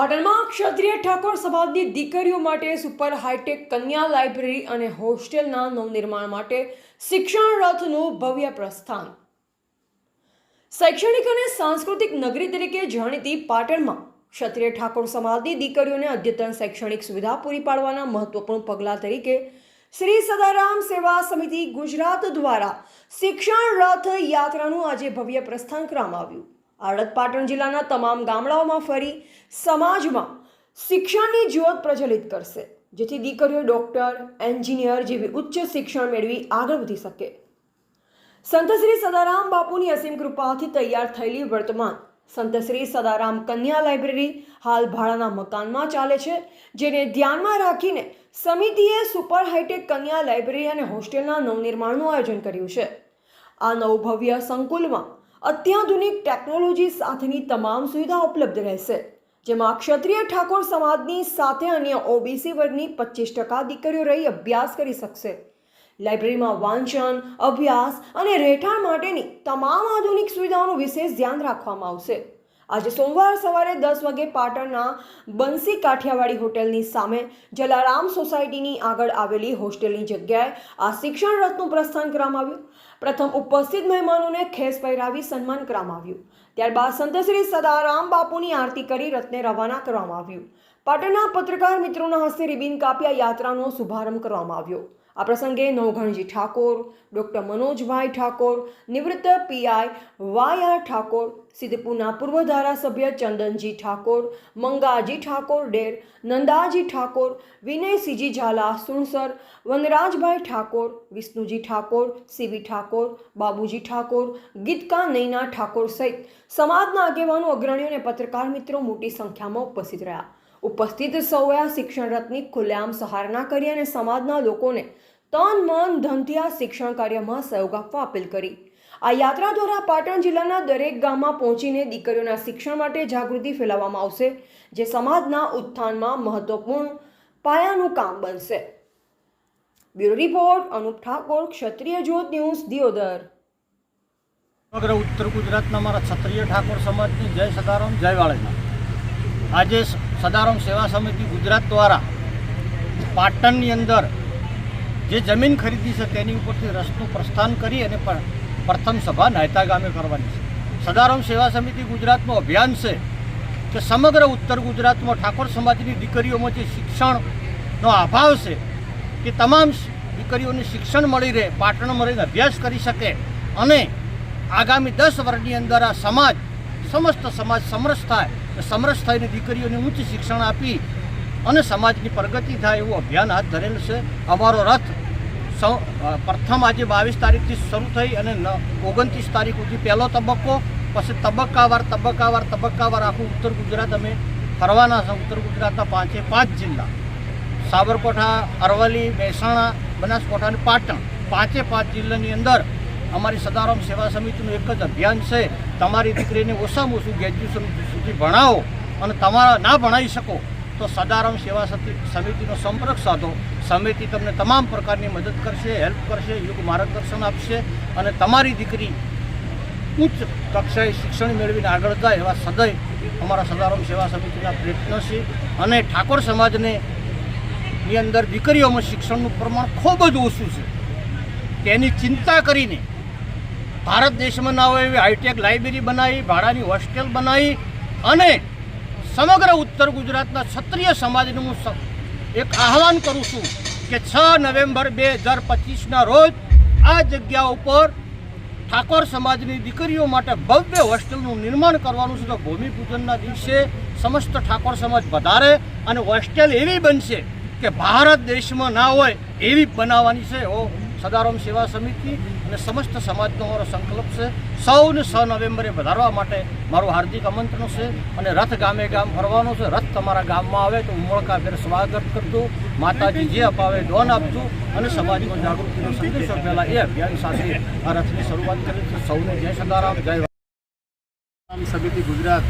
પાટણમાં ક્ષત્રિય ઠાકોર સમાજની દીકરીઓ માટે સુપર હાઈટેક કન્યા લાઇબ્રેરી અને હોસ્ટેલના નવનિર્માણ માટે શિક્ષણ રથનું ભવ્ય પ્રસ્થાન. શૈક્ષણિક અને સાંસ્કૃતિક નગરી તરીકે જાણીતી પાટણમાં ક્ષત્રિય ઠાકોર સમાજની દીકરીઓને અદ્યતન શૈક્ષણિક સુવિધા પૂરી પાડવાના મહત્વપૂર્ણ પગલાં તરીકે શ્રી સદારામ સેવા સમિતિ ગુજરાત દ્વારા શિક્ષણ રથ યાત્રાનું આજે ભવ્ય પ્રસ્થાન કરવામાં આવ્યું. આડત પાટણ જિલ્લાના તમામ ગામડાઓમાં ફરી સમાજમાં શિક્ષણની જ્યોત પ્રજ્વલિત કરશે, જેથી દીકરીઓ ડોક્ટર, એન્જિનિયર જેવી ઉચ્ચ શિક્ષણ મેળવી આગળ વધી શકે. સંત શ્રી સદારામ બાપુની અસીમ કૃપાથી તૈયાર થયેલી વર્તમાન સંત શ્રી સદારામ કન્યા લાઇબ્રેરી હાલ ભાડાના મકાનમાં ચાલે છે, જેને ધ્યાનમાં રાખીને સમિતિએ સુપર હાઈટેક કન્યા લાઇબ્રેરી અને હોસ્ટેલના નવનિર્માણનું આયોજન કર્યું છે. આ નવભવ્ય સંકુલમાં અત્યાધુનિક ટેકનોલોજી સાથેની તમામ સુવિધા ઉપલબ્ધ રહેશે. જેમાં ક્ષત્રિય ઠાકોર સમાજની સાથે અન્ય ઓબીસી વર્ગની પચીસ ટકા દીકરીઓ રહી અભ્યાસ કરી શકશે. લાઇબ્રેરીમાં વાંચન, અભ્યાસ અને રહેઠાણ માટેની તમામ આધુનિક સુવિધાઓનું વિશેષ ધ્યાન રાખવામાં આવશે. આજે સોમવાર સવારે દસ વાગે પાટણના બંસી કાઠિયાવાડી હોટેલની સામે જલારામ સોસાયટીની આગળ આવેલી હોસ્ટેલની જગ્યાએ આ શિક્ષણ રથનું પ્રસ્થાન કરવામાં આવ્યું. પ્રથમ ઉપસ્થિત મહેમાનોને ખેસ પહેરાવી સન્માન કરવામાં આવ્યું. ત્યારબાદ સંત શ્રી સદારામ બાપુની આરતી કરી રથને રવાના કરવામાં આવ્યું. પાટણના પત્રકાર મિત્રોના હસ્તે રિબિન કાપ્યા યાત્રાનો શુભારંભ કરવામાં આવ્યો. આ પ્રસંગે નવઘણજી ઠાકોર, ડૉક્ટર મનોજભાઈ ઠાકોર, નિવૃત્ત પીઆઈ વાય આર ઠાકોર, સિદ્ધપુરના પૂર્વ ધારાસભ્ય ચંદનજી ઠાકોર, મંગાજી ઠાકોર ડેર, નંદાજી ઠાકોર, વિનયસિંહજી ઝાલા સુણસર, વનરાજભાઈ ઠાકોર, વિષ્ણુજી ઠાકોર, સીવી ઠાકોર, બાબુજી ઠાકોર ગીતકા નૈના ઠાકોર સહિત સમાજના આગેવાનો, અગ્રણીઓ અને પત્રકાર મિત્રો મોટી સંખ્યામાં ઉપસ્થિત રહ્યા. ઉપસ્થિત સૌએ આ શિક્ષણ રથની ખુલ્લેઆમ સહારણા કરી અને સમાજના લોકોને તન, મન, ધનથી આ શિક્ષણ કાર્યમાં સહયોગ આપવા અપીલ કરી. આ યાત્રા દ્વારા પાટણ જિલ્લાના દરેક ગામમાં પહોંચીને દીકરીઓના શિક્ષણ માટે જાગૃતિ ફેલાવવામાં આવશે, જે સમાજના ઉત્થાનમાં મહત્વપૂર્ણ પાયાનું કામ બનશે. Bureau report, Anup Thakor, Kshatriya Jyot news, Deodar. સમગ્ર ઉત્તર ગુજરાતના મારા ક્ષત્રિય ઠાકોર સમાજની જય સદારામ, જય વાળેના આજે સદારામ સેવા સમિતિ ગુજરાત દ્વારા પાટણની અંદર જે જમીન ખરીદી છે તેની ઉપરથી રસનું પ્રસ્થાન કરી અને પ્રથમ સભા નાયતા ગામે કરવાની છે. સદારામ સેવા સમિતિ ગુજરાતનું અભિયાન છે કે સમગ્ર ઉત્તર ગુજરાતમાં ઠાકોર સમાજની દીકરીઓમાં જે શિક્ષણનો અભાવ છે કે તમામ દીકરીઓને શિક્ષણ મળી રહે, પાટણમાં રહીને અભ્યાસ કરી શકે અને આગામી દસ વર્ષની અંદર આ સમાજ, સમસ્ત સમાજ સમરસ થાય સમરસ થઈને દીકરીઓને ઉચ્ચ શિક્ષણ આપી અને સમાજની પ્રગતિ થાય એવું અભિયાન હાથ ધરેલ છે. અમારો રથ સૌ પ્રથમ આજે બાવીસ તારીખથી શરૂ થઈ અને ઓગણત્રીસ તારીખ સુધી પહેલો તબક્કો, પછી તબક્કાવાર તબક્કાવાર તબક્કાવાર આખું ઉત્તર ગુજરાત અમે ફરવાના છે ઉત્તર ગુજરાતના પાંચે પાંચ જિલ્લા. સાબરકાંઠા, અરવલ્લી, મહેસાણા, બનાસકાંઠા અને પાટણ પાંચે પાંચ જિલ્લાની અંદર અમારી સદારામ સેવા સમિતિનું એક જ અભિયાન છે. તમારી દીકરીને ઓછામાં ઓછું ગ્રેજ્યુએશન સુધી ભણાવો અને તમારા ના ભણાવી શકો તો સદારામ સેવા સમિતિ સમિતિનો સંપર્ક સાધો. સમિતિ તમને તમામ પ્રકારની મદદ કરશે, હેલ્પ કરશે યોગ માર્ગદર્શન આપશે અને તમારી દીકરી ઉચ્ચ કક્ષાએ શિક્ષણ મેળવીને આગળ જાય એવા સદય અમારા સદારામ સેવા સમિતિના પ્રયત્ન છે. અને ઠાકોર સમાજને ની અંદર દીકરીઓમાં શિક્ષણનું પ્રમાણ ખૂબ જ ઓછું છે. તેની ચિંતા કરીને ભારત દેશમાં ના હોય એવી હાઈટેક લાઇબ્રેરી બનાવી, ભાડાની હોસ્ટેલ બનાવી અને સમગ્ર ઉત્તર ગુજરાતના ક્ષત્રિય સમાજનું હું એક આહવાન કરું છું કે છ નવેમ્બર બે હજાર પચીસના રોજ આ જગ્યા ઉપર ઠાકોર સમાજની દીકરીઓ માટે ભવ્ય હોસ્ટેલનું નિર્માણ કરવાનું છે. તો ભૂમિપૂજનના દિવસે સમસ્ત ઠાકોર સમાજ વધારે અને હોસ્ટેલ એવી બનશે કે ભારત દેશમાં ના હોય એવી બનાવવાની છે. એવો સદારામ સેવા સમિતિ અને સમસ્ત સમાજનો મારો સંકલ્પ છે. સૌને છ નવેમ્બરે વધારવા માટે મારું હાર્દિક આમંત્રણ છે અને રથ ગામે ગામ ફરવાનો છે. રથ તમારા ગામમાં આવે તો ઉમળકાભેર સ્વાગત કરજો. માતાજી જે અપાવે દોન આપજો અને સમાજમાં જાગૃતિનો સંદેશો પહેલાં એ અભિયાન સાથે આ રથની શરૂઆત કરી છે સૌને જય સદારામ, જય સમિતિ ગુજરાત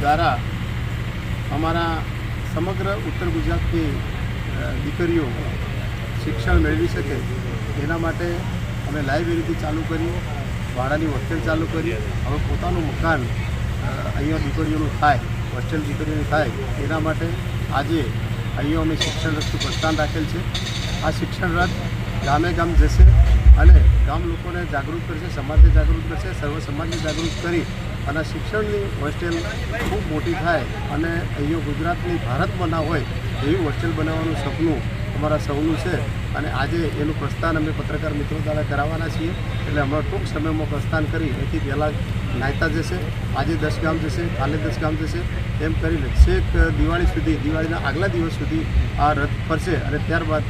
દ્વારા અમારા સમગ્ર ઉત્તર ગુજરાતની દીકરીઓ શિક્ષણ મેળવી શકે એના માટે અમે લાઇબ્રેરીથી ચાલુ કરી ભાડાની હોસ્ટેલ ચાલુ કરી. હવે પોતાનું મકાન અહીંયા દીકરીઓનું થાય, હોસ્ટેલ દીકરીઓની થાય, એના માટે આજે અહીંયા અમે શિક્ષણ રથનું પ્રસ્થાન રાખેલ છે. આ શિક્ષણ રથ ગામે ગામ જશે અને ગામ લોકોને જાગૃત કરશે, સમાજને જાગૃત કરશે, સર્વ સમાજને જાગૃત કરી અને શિક્ષણની હોસ્ટેલ ખૂબ મોટી થાય અને અહીંયા ગુજરાતની ભારતમાં ના હોય, એવી હોસ્ટેલ બનાવવાનું સપનું અમારા સૌનું છે. અને આજે એનું પ્રસ્થાન અમે પત્રકાર મિત્રો દ્વારા કરાવવાના છીએ. એટલે હમણાં ટૂંક સમયમાં પ્રસ્થાન કરી, એથી પહેલાં નાયતા જશે આજે દસ ગામ જશે કાલે દસ ગામ જશે એમ કરીને છેક દિવાળી સુધી, દિવાળીના આગલા દિવસ સુધી આ રથ ફરશે અને ત્યારબાદ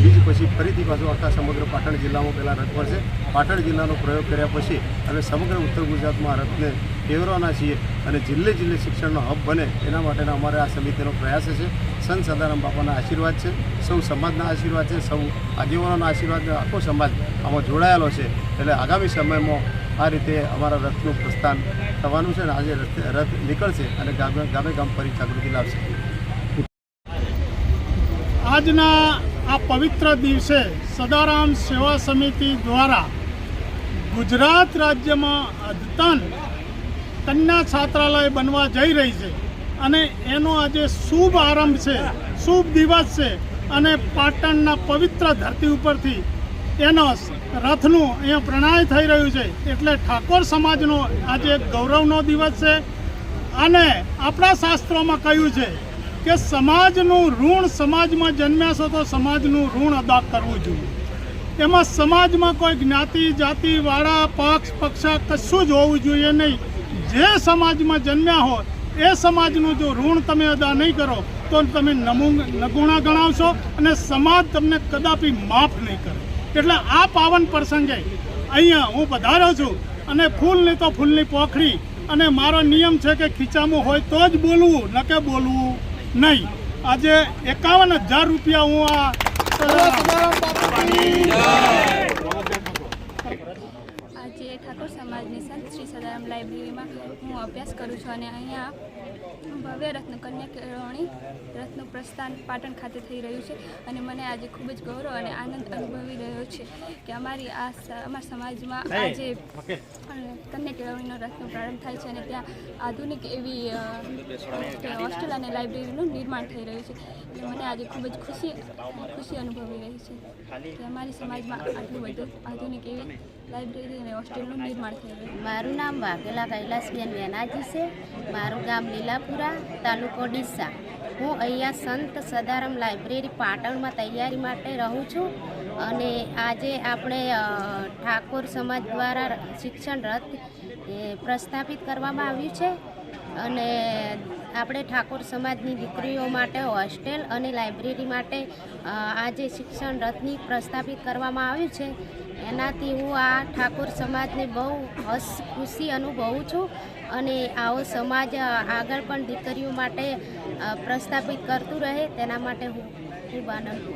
બીજી પછી ફરીથી પાછું આખા સમગ્ર પાટણ જિલ્લામાં પહેલાં રથ ફરશે. પાટણ જિલ્લાનો પ્રયોગ કર્યા પછી અને સમગ્ર ઉત્તર ગુજરાતમાં રથને ફેરવવાના છીએ અને જિલ્લે જિલ્લે શિક્ષણનો હબ બને એના માટેના અમારે આ સમિતિનો પ્રયાસ છે. સંત સદારામ બાપાના આશીર્વાદ છે, સૌ સમાજના આશીર્વાદ છે, સૌ આગેવાનોના આશીર્વાદ આખો સમાજ આમાં જોડાયેલો છે. એટલે આગામી સમયમાં આ રીતે અમારા રથનું પ્રસ્થાન થવાનું છે અને આજે રથ નીકળશે અને ગામે ગામે ગામ ફરી જાગૃતિ લાવશે. આજના આ પવિત્ર દિવસે સદારામ સેવા સમિતિ દ્વારા ગુજરાત રાજ્યમાં અદ્યતન કન્યા છાત્રાલય બનવા જઈ રહી છે. અને એનો આજે શુભ આરંભ છે, શુભ દિવસ છે. અને પાટણના પવિત્ર ધરતી ઉપરથી એનો રથનું અહીંયા પ્રણય થઈ રહ્યું છે. એટલે ઠાકોર સમાજનો આજે ગૌરવનો દિવસ છે. અને આપણા શાસ્ત્રોમાં કહ્યું છે કે સમાજનું ઋણ સમાજમાં જન્મ્યા છો તો સમાજનું ઋણ અદા કરવું જોઈએ. એમાં સમાજમાં કોઈ જ્ઞાતિ, જાતિ વાળા પક્ષ, પક્ષા કશું જ હોવું જોઈએ નહીં. જે સમાજમાં જન્મ્યા હોય એ સમાજનું જો ઋણ તમે અદા નહીં કરો, તો તમે નગુણા ગણાવશો અને સમાજ તમને કદાપી માફ નહીં કરે. એટલે આ પાવન પ્રસંગે અહીંયા હું વધારો છું અને ફૂલની તો ફૂલની પોખડી અને મારો નિયમ છે કે ખીચામું હોય તો જ બોલવું, ન કે બોલવું નહીં. આજે એકાવન હજાર રૂપિયા હું આ ઠાકોર સમાજની સંત શ્રી સદારામ લાઇબ્રેરીમાં હું અભ્યાસ કરું છું અને અહીંયા ભવ્ય રત્નકન્યા કેળવણી રથનું પ્રસ્થાન પાટણ ખાતે થઈ રહ્યું છે અને મને આજે ખૂબ જ ગૌરવ અને આનંદ અનુભવી રહ્યો છે કે અમારી આ અમારા સમાજમાં આજે કન્યા કેળવણીનો રથનો પ્રારંભ થાય છે અને ત્યાં આધુનિક એવી હોસ્ટેલ અને લાઇબ્રેરીનું નિર્માણ થઈ રહ્યું છે. એટલે મને આજે ખૂબ જ ખુશી ખુશી અનુભવી રહી છે કે અમારી સમાજમાં આટલું બધું આધુનિક એવી લાઇબ્રેરી અને હોસ્ટેલનું નિર્માણ થઈ રહ્યું છે. મારું નામ વાઘેલા કૈલાસબેન વેનાજી છે. મારું ગામ લીલાપુરા તાલુકો ડીસા. હું અહીંયા સંત સદારામ લાઇબ્રેરી પાટણમાં તૈયારી માટે રહું છું અને આજે આપણે ઠાકોર સમાજ દ્વારા શિક્ષણ રથ પ્રસ્થાપિત કરવામાં આવ્યું છે. અને આપણે ઠાકોર સમાજની દીકરીઓ માટે હોસ્ટેલ અને લાઇબ્રેરી માટે આજે શિક્ષણ રથની પ્રસ્થાપિત કરવામાં આવ્યું છે. એનાથી હું આ ઠાકોર સમાજને બહુ હસ ખુશી અનુભવું છું અને આવો સમાજ આગળ પણ દીકરીઓ માટે પ્રસ્થાપિત કરતું રહે, તેના માટે હું ખૂબ આનંદ